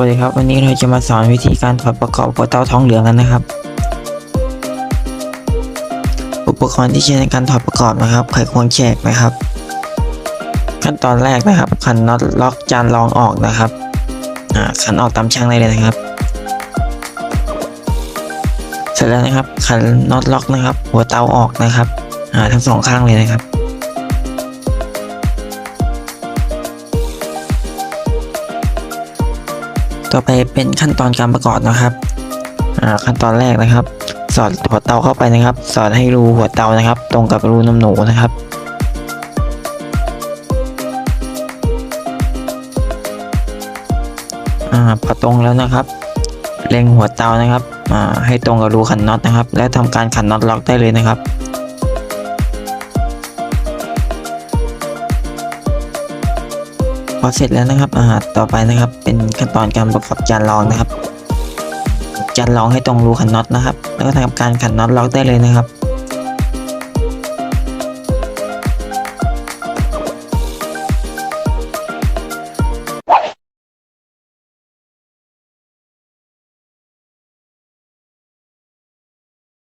วัสดีครับ วันนี้เราจะมาสอนวิธีการถอดประกอบหัวเตาทองเหลืองกันนะครับ อุปกรณ์ที่ใช้ในการถอดประกอบนะครับ ไขควงแฉกนะครับ ขั้นตอนแรกนะครับ ขันน็อตล็อกจานรองออกนะครับขันออกตามช่างได้เลยนะครับ เสร็จแล้วนะครับ ขันน็อตล็อกนะครับ หัวเตาออกนะครับทั้งสองข้างเลยนะครับ ต่อไปเป็นขั้นตอนการประกอบนะครับอ่าขั้นตอนแรกนะครับ สอดหัวเตาเข้าไปนะครับ สอดให้รูหัวเตานะครับ ตรงกับรูน้ำหนูนะครับอ่าพอตรงแล้วนะครับ เล็งหัวเตานะครับอ่าให้ตรงกับรูขันน็อตนะครับ และทำการขันน็อตล็อกได้เลยนะครับ พอเสร็จแล้วนะครับอ่าต่อไปนะครับ เป็นขั้นตอนการประกอบจานรองนะครับจานรองให้ตรงรูขันน็อตนะครับ แล้วก็ทำการขันน็อตล็อกได้เลยนะครับ